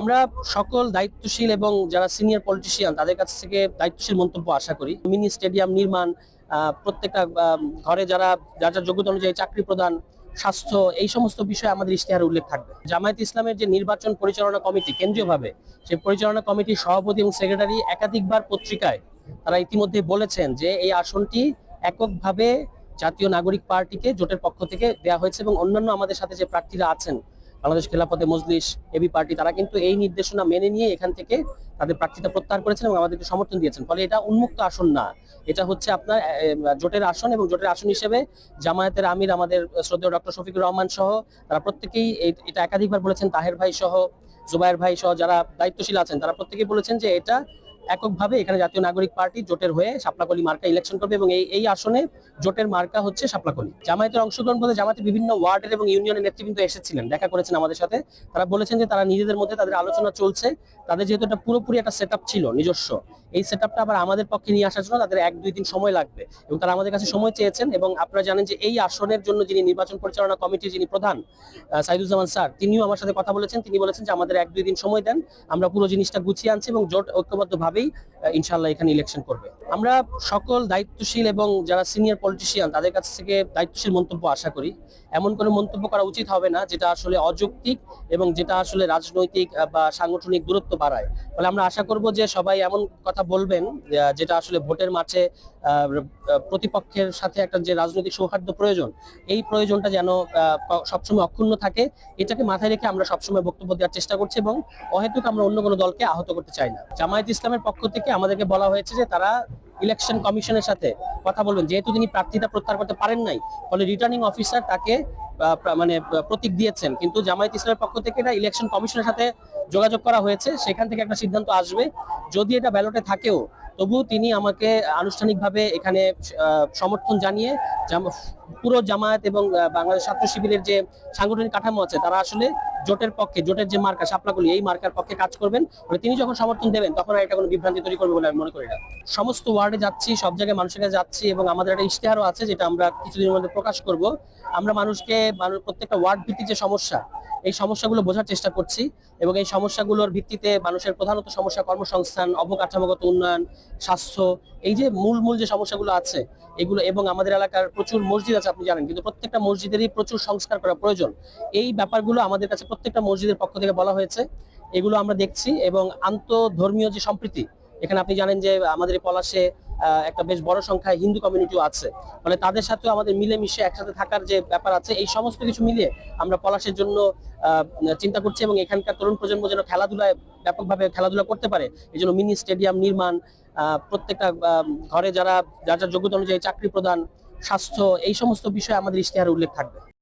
আমরা সকল দায়িত্বশীল এবং যারা সিনিয়র পলিটিশিয়ান তাদের কাছ থেকে দায়িত্বশীল মন্তব্য আশা করি। মিনি স্টেডিয়াম নির্মাণ প্রত্যেকটা ঘরে যারা, যার যার যোগ্যতা অনুযায়ী চাকরি প্রদান, স্বাস্থ্য, এই সমস্ত বিষয়ে আমাদের ইশতেহারে উল্লেখ থাকবে। জামায়াত ইসলামের যে নির্বাচন পরিচালনা কমিটি, কেন্দ্রীয়ভাবে, সেই পরিচালনা কমিটির সভাপতি এবং সেক্রেটারি একাধিকবার পত্রিকায় তারা ইতিমধ্যে বলেছেন যে এই আসনটি এককভাবে জাতীয় নাগরিক পার্টিকে, জোটের পক্ষ থেকে দেওয়া হয়েছে এবং অন্যান্য আমাদের সাথে যে প্রার্থীরা আছেন বাংলাদেশ খেলাফতে মজলিস, এবি পার্টি, তারা কিন্তু এই নির্দেশনা মেনে নিয়ে এখান থেকে তাদের প্রার্থীতা প্রত্যাহার করেছেন এবং আমাদেরকে সমর্থন দিয়েছেন। ফলে এটা উন্মুক্ত আসন না। এটা হচ্ছে আপনার জোটের আসন এবং জোটের আসন হিসেবে জামায়াতের আমির, আমাদের শ্রদ্ধেয় ডক্টর শফিকুর রহমান সহ তারা প্রত্যেকেই এটা একাধিকবার বলেছেন, তাহের ভাই সহ, জুবায়ের ভাই সহ যারা দায়িত্বশীল আছেন, তারা প্রত্যেকেই বলেছেন যে এটা এককভাবে এখানে জাতীয় নাগরিক পার্টি জোটের হয়ে শাপলাকলি মার্কা ইলেকশন করবে এবং এই এই আসনে জোটের মার্কা হচ্ছে শাপলাকলি। জামায়াতের অংশগ্রহণ বলতে জামায়াতের বিভিন্ন ওয়ার্ডের এবং ইউনিয়নের নেতৃবৃন্দ এসেছিলেন, দেখা করেছেন আমাদের সাথে। তারা বলেছেন যে তারা নিজেদের মধ্যে তাদের আলোচনা চলছে, তাদের যেহেতু এটা পুরোপুরি একটা সেট ছিল, নিজস্ব। এই সেট আবার আমাদের পক্ষে নিয়ে আসার জন্য তাদের এক দুই দিন সময় লাগবে এবং তারা আমাদের কাছে সময় চেয়েছেন এবং আপনারা জানেন যে এই আসনের জন্য যিনি নির্বাচন পরিচালনা কমিটির যিনি প্রধান সাইদুজ্জামান স্যার, তিনিও আমার সাথে কথা বলেছেন। তিনি বলেছেন যে আমাদের এক দুই দিন সময় দেন, আমরা পুরো জিনিসটা গুছিয়ে আনছি এবং জোট ঐক্যবদ্ধভাবেই ইনশাল্লাহ এখানে ইলেকশন করবে। আমরা সকল দায়িত্বশীল এবং যারা সিনিয়র পলিটিশিয়ান তাদের কাছ থেকে দায়িত্বশীল মন্তব্য আশা করি। এমন কোনো মন্তব্য করা উচিত হবে না যেটা আসলে অযৌক্তিক এবং যেটা আসলে রাজনৈতিক বা সাংগঠনিক দূরত্ব বাড়ায়। ফলে আমরা আশা করব যে সবাই এমন কথা বলবেন যেটা আসলে ভোটের মাঠে প্রতিপক্ষের সাথে একটা যে রাজনৈতিক সৌহার্দ্য প্রয়োজন, এই প্রয়োজনটা যেন সবসময় অক্ষুণ্ণ থাকে, এটাকে মাথায় রেখে আমরা সবসময় বক্তব্য দেওয়ার চেষ্টা করছি এবং অহেতুক আমরা অন্য কোনো দলকে আহত করতে চাই না। জামায়াত ইসলামের পক্ষ থেকে আমাদেরকে বলা হয়েছে যে তারা ইলেকশন কমিশনের সাথে কথা বলবেন। যেহেতু তিনি প্রার্থীতা প্রত্যাহার করতে পারেন নাই, ফলে রিটার্নিং অফিসার তাকে মানে প্রতীক দিয়েছেন। কিন্তু জামায়াত ইসলামের পক্ষ থেকে এটা ইলেকশন কমিশনের সাথে যোগাযোগ করা হয়েছে। সেখান থেকে একটা সিদ্ধান্ত আসবে। যদি এটা ব্যালটে থাকেও তবু তিনি আমাকে আনুষ্ঠানিকভাবে এখানে সমর্থন জানিয়ে পুরো জামায়াত এবং বাংলাদেশ ছাত্র শিবিরের যে সাংগঠনিক কাঠামো আছে, তারা আসলে জোটের পক্ষে, জোটের যে মার্কা সাপলাগুলি এই মার্কার পক্ষে কাজ করবেন। মানে তিনি যখন সমর্থন দেবেন, তখন আর এটা কোনো বিভ্রান্তি তৈরি করবে বলে আমি মনে করি না। সমস্ত ওয়ার্ডে যাচ্ছি, সব জায়গায় মানুষের কাছে যাচ্ছি এবং আমাদের একটা ইশতেহারও আছে, যেটা আমরা কিছুদিনের মধ্যে প্রকাশ করব। আমরা মানুষকে, মানুষ, প্রত্যেকটা ওয়ার্ড ভিত্তিক যে সমস্যা এই সমস্যাগুলো বোঝার চেষ্টা করছি এবং এই সমস্যাগুলোর ভিত্তিতে মানুষের প্রধানত সমস্যা কর্মসংস্থান, অবকাঠামোগত উন্নয়ন, স্বাস্থ্য, এই যে মূল মূল যে সমস্যাগুলো আছে, এগুলো এবং আমাদের এলাকার প্রচুর মসজিদ আছে, আপনি জানেন, কিন্তু প্রত্যেকটা মসজিদেরই প্রচুর সংস্কার করা প্রয়োজন। এই ব্যাপারগুলো আমাদের কাছে প্রত্যেকটা মসজিদের পক্ষ থেকে বলা হয়েছে, এগুলো আমরা দেখছি এবং আন্তঃধর্মীয় যে সম্প্রীতি, এখানে আপনি জানেন যে আমাদের পলাশে একটা বেশ বড় সংখ্যায় হিন্দু কমিউনিটিও আছে। ফলে তাদের সাথেও আমাদের মিলেমিশে একসাথে থাকার যে ব্যাপার আছে, এই সমস্ত কিছু মিলিয়ে আমরা পলাশের জন্য চিন্তা করছি এবং এখানকার তরুণ প্রজন্ম যেন খেলাধুলায় ব্যাপকভাবে খেলাধুলা করতে পারে। এই জন্য মিনি স্টেডিয়াম নির্মাণ প্রত্যেকটা ঘরে যারা, যার যার যোগ্যতা অনুযায়ী চাকরি প্রদান, স্বাস্থ্য, এই সমস্ত বিষয়ে আমাদের ইশতেহারে উল্লেখ থাকবে।